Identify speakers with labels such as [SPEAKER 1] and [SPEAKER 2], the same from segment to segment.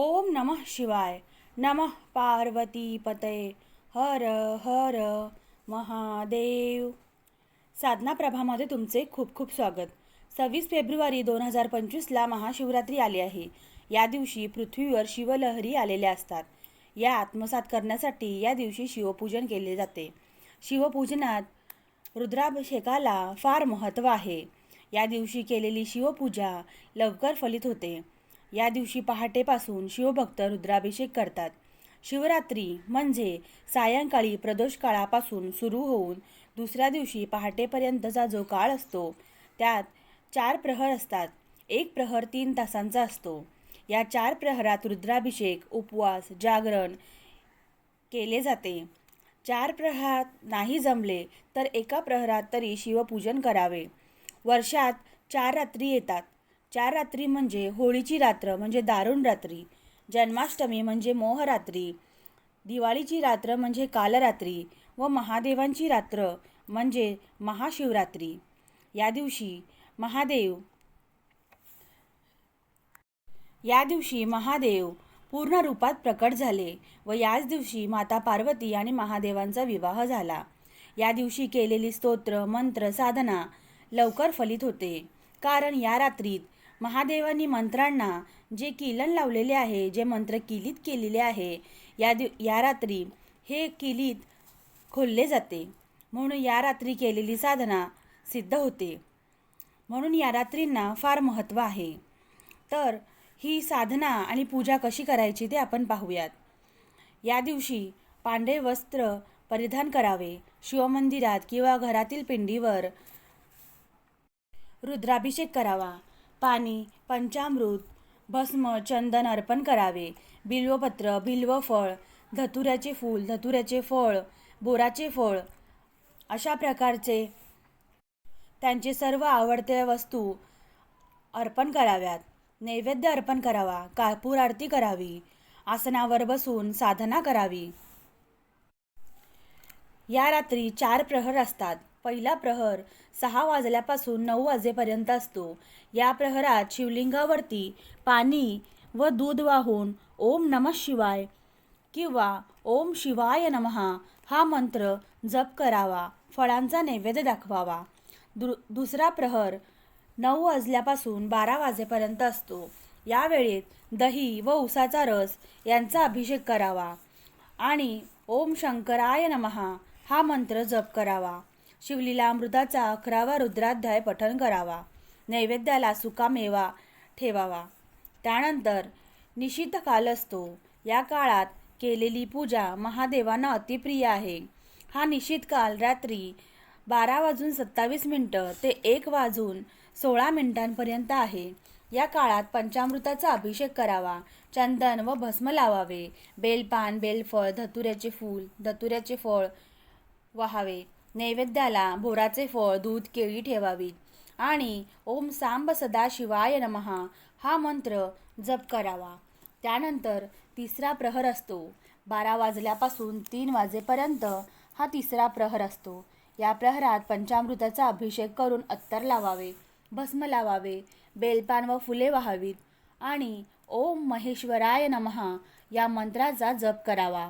[SPEAKER 1] ओम नमः शिवाय. नमः पार्वती पतये हर हर महादेव. साधना प्रभामध्ये तुमचे खूप खूप स्वागत. सव्वीस फेब्रुवारी दोन हजार पंचवीसला महाशिवरात्री आली आहे. या दिवशी पृथ्वीवर शिवलहरी आलेल्या असतात. या आत्मसात करण्यासाठी या दिवशी शिवपूजन केले जाते. शिवपूजनात रुद्राभिषेकाला फार महत्त्व आहे. या दिवशी केलेली शिवपूजा लवकर फलित होते. या दिवशी पहाटेपासून शिवभक्त रुद्राभिषेक करतात. शिवरात्री म्हणजे सायंकाळी प्रदोष काळापासून सुरू होऊन दुसऱ्या दिवशी पहाटेपर्यंतचा जो काळ असतो त्यात चार प्रहर असतात. एक प्रहर तीन तासांचा असतो. या चार प्रहरात रुद्राभिषेक उपवास जागरण केले जाते. चार प्रहरात नाही जमले तर एका प्रहरात तरी शिवपूजन करावे. वर्षात चार रात्री येतात. चार रात्री म्हणजे होळीची रात्र म्हणजे दारुण रात्री जन्माष्टमी म्हणजे मोहरात्री दिवाळीची रात्र म्हणजे कालरात्री व महादेवांची रात्र म्हणजे महाशिवरात्री. या दिवशी महादेव या दिवशी महादेव पूर्ण रूपात प्रकट झाले व याच दिवशी माता पार्वती आणि महादेवांचा विवाह झाला. या दिवशी केलेली स्तोत्र मंत्र साधना लवकर फलित होते. कारण या रात्रीत महादेवांनी मंत्रांना जे किलन लावलेले आहे जे मंत्र किलीत केलेले आहे या दिव या रात्री हे किलीत खोलले जाते. म्हणून या रात्री केलेली साधना सिद्ध होते. म्हणून या रात्रींना फार महत्त्व आहे. तर ही साधना आणि पूजा कशी करायची ते आपण पाहूयात. या दिवशी पांढरे वस्त्र परिधान करावे. शिवमंदिरात किंवा घरातील पिंडीवर रुद्राभिषेक करावा. पाणी पंचामृत भस्म चंदन अर्पण करावे. बिल्वपत्र बिल्वफळ धतुऱ्याचे फूल धतुऱ्याचे फळ बोराचे फळ अशा प्रकारचे त्यांचे सर्व आवडत्या वस्तू अर्पण कराव्यात. नैवेद्य अर्पण करावा कापूर आरती करावी आसनावर बसून साधना करावी. या रात्री चार प्रहर असतात. पहिला प्रहर सहा वाजल्यापासून नऊ वाजेपर्यंत असतो. या प्रहरात शिवलिंगावरती पाणी व दूध वाहून ओम नम शिवाय किंवा ओम शिवाय नमहा हा मंत्र जप करावा फळांचा नैवेद्य दाखवावा. दु दुसरा प्रहर नऊ वाजल्यापासून बारा वाजेपर्यंत असतो. या वेळेत दही व उसाचा रस यांचा अभिषेक करावा आणि ओम शंकराय नमहा हा मंत्र जप करावा. शिवलीला अमृताचा अकरावा रुद्राध्याय पठण करावा. नैवेद्याला सुका मेवा ठेवावा. त्यानंतर निशित काल असतो. या काळात केलेली पूजा महादेवांना अतिप्रिय आहे. हा निशित काल रात्री बारा वाजून सत्तावीस मिनटं ते एक वाजून सोळा मिनिटांपर्यंत आहे. या काळात पंचामृताचा अभिषेक करावा. चंदन व भस्म लावावे. बेलपान बेलफळ धतुऱ्याचे फूल धतुऱ्याचे फळ वाहावे. नैवेद्याला बोराचे फळ दूध केळी ठेवावीत. आणि ओम सांब सदा शिवाय नमहा हा मंत्र जप करावा. त्यानंतर तिसरा प्रहर असतो. बारा वाजल्यापासून तीन वाजेपर्यंत हा तिसरा प्रहर असतो. या प्रहरात पंचामृताचा अभिषेक करून अत्तर लावावे भस्म लावावे बेलपान व फुले व्हावीत. आणि ओम महेश्वराय नमहा या मंत्राचा जप करावा.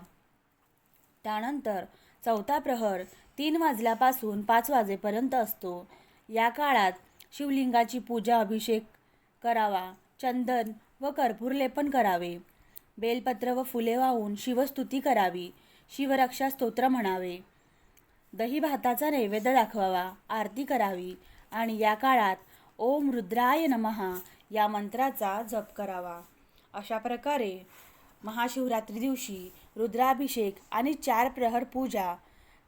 [SPEAKER 1] त्यानंतर चौथा प्रहर तीन वाजल्यापासून पाच वाजेपर्यंत असतो. या काळात शिवलिंगाची पूजा अभिषेक करावा चंदन व कर्पूर लेपन करावे. बेलपत्र व फुले वाहून शिवस्तुती करावी शिवरक्षा स्तोत्र म्हणावे. दही भाताचा नैवेद्य दाखवावा आरती करावी आणि या काळात ओम रुद्राय नमहा या मंत्राचा जप करावा. अशा प्रकारे महाशिवरात्री दिवशी रुद्राभिषेक आणि चार प्रहर पूजा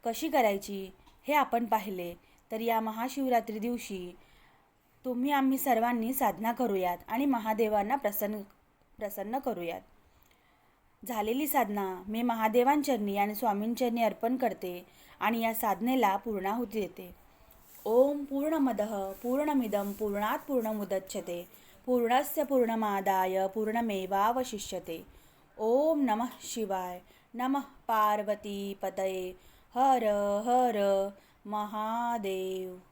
[SPEAKER 1] कशी करायची हे आपण पाहिले. तर या महाशिवरात्री दिवशी तुम्ही आम्ही सर्वांनी साधना करूयात आणि महादेवांना प्रसन्न प्रसन्न करूयात. झालेली साधना मी महादेवांचरणी आणि स्वामींचरणी अर्पण करते आणि या साधनेला पूर्णाहुती देते. ओम पूर्णमदः पूर्णमिदं पूर्णात पूर्णमुदच्छते. पूर्णस्य पूर्णमादाय पूर्णमेवावशिष्यते. ओम नमः शिवाय. नमः पार्वती पतये हर हर महादेव।